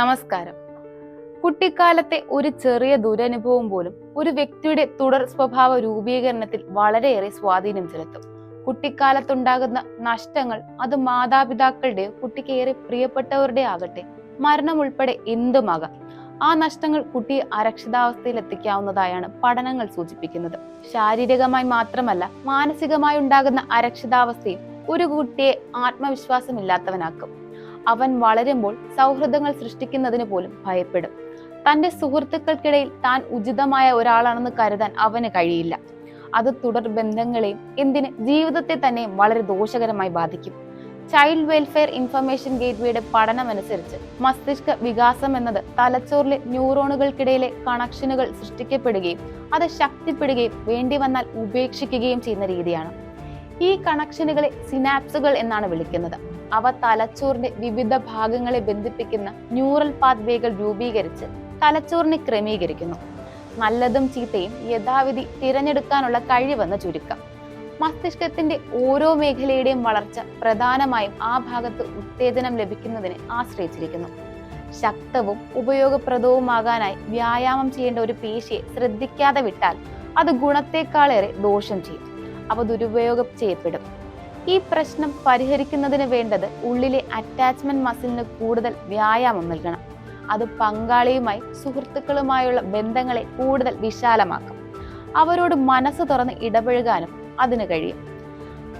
നമസ്കാരം. കുട്ടിക്കാലത്തെ ഒരു ചെറിയ ദുരനുഭവം പോലും ഒരു വ്യക്തിയുടെ തുടർ സ്വഭാവ രൂപീകരണത്തിൽ വളരെയേറെ സ്വാധീനം ചെലുത്തും. കുട്ടിക്കാലത്തുണ്ടാകുന്ന നഷ്ടങ്ങൾ അത് മാതാപിതാക്കളുടെയോ കുട്ടിക്ക് ഏറെ പ്രിയപ്പെട്ടവരുടെ ആകട്ടെ മരണം ഉൾപ്പെടെ എന്തുമാകാം? ആ നഷ്ടങ്ങൾ കുട്ടിയെ അരക്ഷിതാവസ്ഥയിൽ എത്തിക്കാവുന്നതായാണ് പഠനങ്ങൾ സൂചിപ്പിക്കുന്നത്. ശാരീരികമായി മാത്രമല്ല മാനസികമായി ഉണ്ടാകുന്ന അരക്ഷിതാവസ്ഥയും ഒരു കുട്ടിയെ ആത്മവിശ്വാസമില്ലാത്തവനാക്കും. അവൻ വളരുമ്പോൾ സൗഹൃദങ്ങൾ സൃഷ്ടിക്കുന്നതിന് പോലും ഭയപ്പെടും. തന്റെ സുഹൃത്തുക്കൾക്കിടയിൽ താൻ ഉചിതമായ ഒരാളാണെന്ന് കരുതാൻ അവന് കഴിയില്ല. അത് തുടർ ബന്ധങ്ങളെയും എന്തിന് ജീവിതത്തെ തന്നെ വളരെ ദോഷകരമായി ബാധിക്കും. ചൈൽഡ് വെൽഫെയർ ഇൻഫർമേഷൻ ഗേറ്റ്വേയുടെ പഠനമനുസരിച്ച് മസ്തിഷ്ക വികാസം എന്നത് തലച്ചോറിലെ ന്യൂറോണുകൾക്കിടയിലെ കണക്ഷനുകൾ സൃഷ്ടിക്കപ്പെടുകയും അത് ശക്തിപ്പെടുകയും വേണ്ടി വന്നാൽ ഉപേക്ഷിക്കുകയും ചെയ്യുന്ന രീതിയാണ്. ഈ കണക്ഷനുകളെ സിനാപ്സുകൾ എന്നാണ് വിളിക്കുന്നത്. അവ തലച്ചോറിന്റെ വിവിധ ഭാഗങ്ങളെ ബന്ധിപ്പിക്കുന്ന ന്യൂറൽ പാത്വേകൾ രൂപീകരിച്ച് തലച്ചോറിനെ ക്രമീകരിക്കുന്നു. നല്ലതും ചീത്തയും യഥാവിധി തിരഞ്ഞെടുക്കാനുള്ള കഴിവെന്ന് ചുരുക്കം. മസ്തിഷ്കത്തിന്റെ ഓരോ മേഖലയുടെയും വളർച്ച പ്രധാനമായും ആ ഭാഗത്ത് ഉത്തേജനം ലഭിക്കുന്നതിനെ ആശ്രയിച്ചിരിക്കുന്നു. ശക്തവും ഉപയോഗപ്രദവുമാകാനായി വ്യായാമം ചെയ്യേണ്ട ഒരു പേശിയെ ശ്രദ്ധിക്കാതെ വിട്ടാൽ അത് ഗുണത്തെക്കാളേറെ ദോഷം ചെയ്യും. അവ ദുരുപയോഗം ചെയ്യപ്പെടും. ഈ പ്രശ്നം പരിഹരിക്കുന്നതിന് വേണ്ടത് ഉള്ളിലെ അറ്റാച്ച്മെന്റ് മസിലിന് കൂടുതൽ വ്യായാമം നൽകണം. അത് പങ്കാളിയുമായി സുഹൃത്തുക്കളുമായുള്ള ബന്ധങ്ങളെ കൂടുതൽ വിശാലമാക്കും. അവരോട് മനസ്സ് തുറന്ന് ഇടപഴകാനും അതിന് കഴിയും.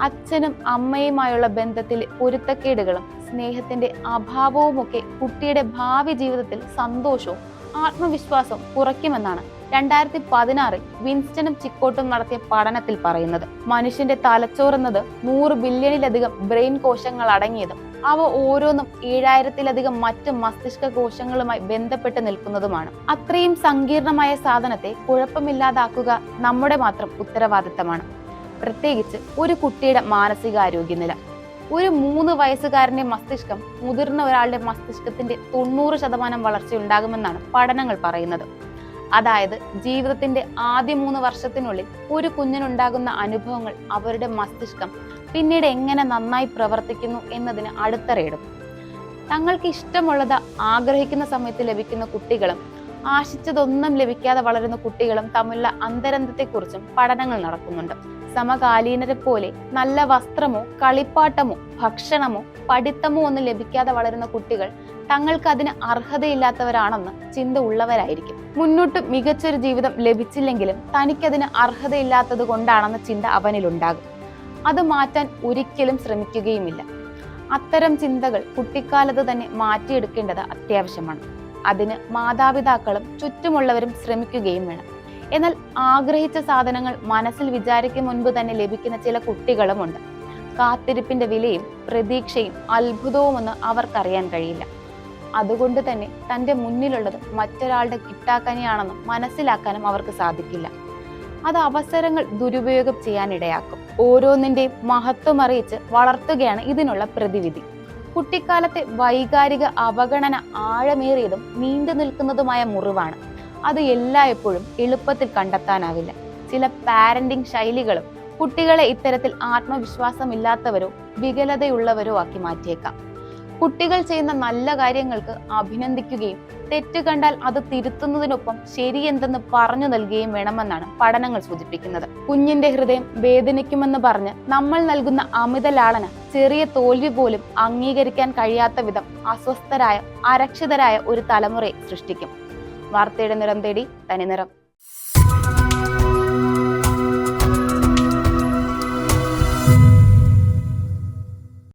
അച്ഛനും അമ്മയുമായുള്ള ബന്ധത്തിലെ പൊരുത്തക്കേടുകളും സ്നേഹത്തിന്റെ അഭാവവുമൊക്കെ കുട്ടിയുടെ ഭാവി ജീവിതത്തിൽ സന്തോഷവും ആത്മവിശ്വാസവും കുറയ്ക്കുമെന്നാണ് രണ്ടായിരത്തി പതിനാറിൽ വിൻസ്റ്റണും ചിക്കോട്ടും നടത്തിയ പഠനത്തിൽ പറയുന്നത് മനുഷ്യന്റെ തലച്ചോറെന്നത് നൂറ് ബില്യണിലധികം ബ്രെയിൻ കോശങ്ങൾ അടങ്ങിയതും അവ ഓരോന്നും ഏഴായിരത്തിലധികം മറ്റ് മസ്തിഷ്ക കോശങ്ങളുമായി ബന്ധപ്പെട്ട് നിൽക്കുന്നതുമാണ്. അത്രയും സങ്കീർണമായ സാധനത്തെ കുഴപ്പമില്ലാതാക്കുക നമ്മുടെ മാത്രം ഉത്തരവാദിത്തമാണ്. പ്രത്യേകിച്ച് ഒരു കുട്ടിയുടെ മാനസികാരോഗ്യനില. ഒരു മൂന്ന് വയസ്സുകാരന്റെ മസ്തിഷ്കം മുതിർന്ന ഒരാളുടെ മസ്തിഷ്കത്തിന്റെ തൊണ്ണൂറ് ശതമാനം വളർച്ച ഉണ്ടാകുമെന്നാണ് പഠനങ്ങൾ പറയുന്നത്. അതായത് ജീവിതത്തിന്റെ ആദ്യ മൂന്ന് വർഷത്തിനുള്ളിൽ ഒരു കുഞ്ഞിനുണ്ടാകുന്ന അനുഭവങ്ങൾ അവരുടെ മസ്തിഷ്കം പിന്നീട് എങ്ങനെ നന്നായി പ്രവർത്തിക്കുന്നു എന്നതിന് അടിത്തറയിടും. തങ്ങൾക്ക് ഇഷ്ടമുള്ളത് ആഗ്രഹിക്കുന്ന സമയത്ത് ലഭിക്കുന്ന കുട്ടികളും ആശിച്ചതൊന്നും ലഭിക്കാതെ വളരുന്ന കുട്ടികളും തമ്മിലുള്ള അന്തരന്തത്തെക്കുറിച്ചും പഠനങ്ങൾ നടക്കുന്നുണ്ട്. സമകാലീനരെ പോലെ നല്ല വസ്ത്രമോ കളിപ്പാട്ടമോ ഭക്ഷണമോ പഠിത്തമോ ഒന്നും ലഭിക്കാതെ വളരുന്ന കുട്ടികൾ തങ്ങൾക്ക് അതിന് അർഹതയില്ലാത്തവരാണെന്ന് ചിന്ത ഉള്ളവരായിരിക്കും മുന്നോട്ട് മികച്ചൊരു ജീവിതം ലഭിച്ചില്ലെങ്കിലും തനിക്കതിന് അർഹതയില്ലാത്തത് കൊണ്ടാണെന്ന ചിന്ത അവനിലുണ്ടാകും. അത് മാറ്റാൻ ഒരിക്കലും ശ്രമിക്കുകയുമില്ല. അത്തരം ചിന്തകൾ കുട്ടിക്കാലത്ത് തന്നെ മാറ്റിയെടുക്കേണ്ടത് അത്യാവശ്യമാണ്. അതിന് മാതാപിതാക്കളും ചുറ്റുമുള്ളവരും ശ്രമിക്കുകയും വേണം. എന്നാൽ ആഗ്രഹിച്ച സാധനങ്ങൾ മനസ്സിൽ വിചാരിക്കും മുൻപ് തന്നെ ലഭിക്കുന്ന ചില കുട്ടികളുമുണ്ട്. കാത്തിരിപ്പിന്റെ വിലയും പ്രതീക്ഷയും അത്ഭുതവുമൊന്നും അവർക്കറിയാൻ കഴിയില്ല. അതുകൊണ്ട് തന്നെ തന്റെ മുന്നിലുള്ളത് മറ്റൊരാളുടെ കിട്ടാക്കനിയാണെന്നും മനസ്സിലാക്കാനും അവർക്ക് സാധിക്കില്ല. അത് അവസരങ്ങൾ ദുരുപയോഗം ചെയ്യാനിടയാക്കും. ഓരോന്നിന്റെയും മഹത്വം അറിയിച്ച് വളർത്തുകയാണ് ഇതിനുള്ള പ്രതിവിധി. കുട്ടിക്കാലത്തെ വൈകാരിക അവഗണന ആഴമേറിയതും നീണ്ടു നിൽക്കുന്നതുമായ മുറിവാണ്. അത് എല്ലായ്പ്പോഴും എളുപ്പത്തിൽ കണ്ടെത്താനാവില്ല. ചില പാരന്റിംഗ് ശൈലികളും കുട്ടികളെ ഇത്തരത്തിൽ ആത്മവിശ്വാസമില്ലാത്തവരോ വികലതയുള്ളവരോ ആക്കി മാറ്റിയേക്കാം. കുട്ടികൾ ചെയ്യുന്ന നല്ല കാര്യങ്ങൾക്ക് അഭിനന്ദിക്കുകയും തെറ്റ് കണ്ടാൽ അത് തിരുത്തുന്നതിനൊപ്പം ശരിയെന്തെന്ന് പറഞ്ഞു നൽകുകയും വേണമെന്നാണ് പഠനങ്ങൾ സൂചിപ്പിക്കുന്നത്. കുഞ്ഞിന്റെ ഹൃദയം വേദനിക്കുമെന്ന് പറഞ്ഞ് നമ്മൾ നൽകുന്ന അമിത ലാളന ചെറിയ തോൽവി പോലും അംഗീകരിക്കാൻ കഴിയാത്ത വിധം അസ്വസ്ഥരായ അരക്ഷിതരായ ഒരു തലമുറയെ സൃഷ്ടിക്കും. വാർത്തയുടെ നിറം തേടി തനിനിറം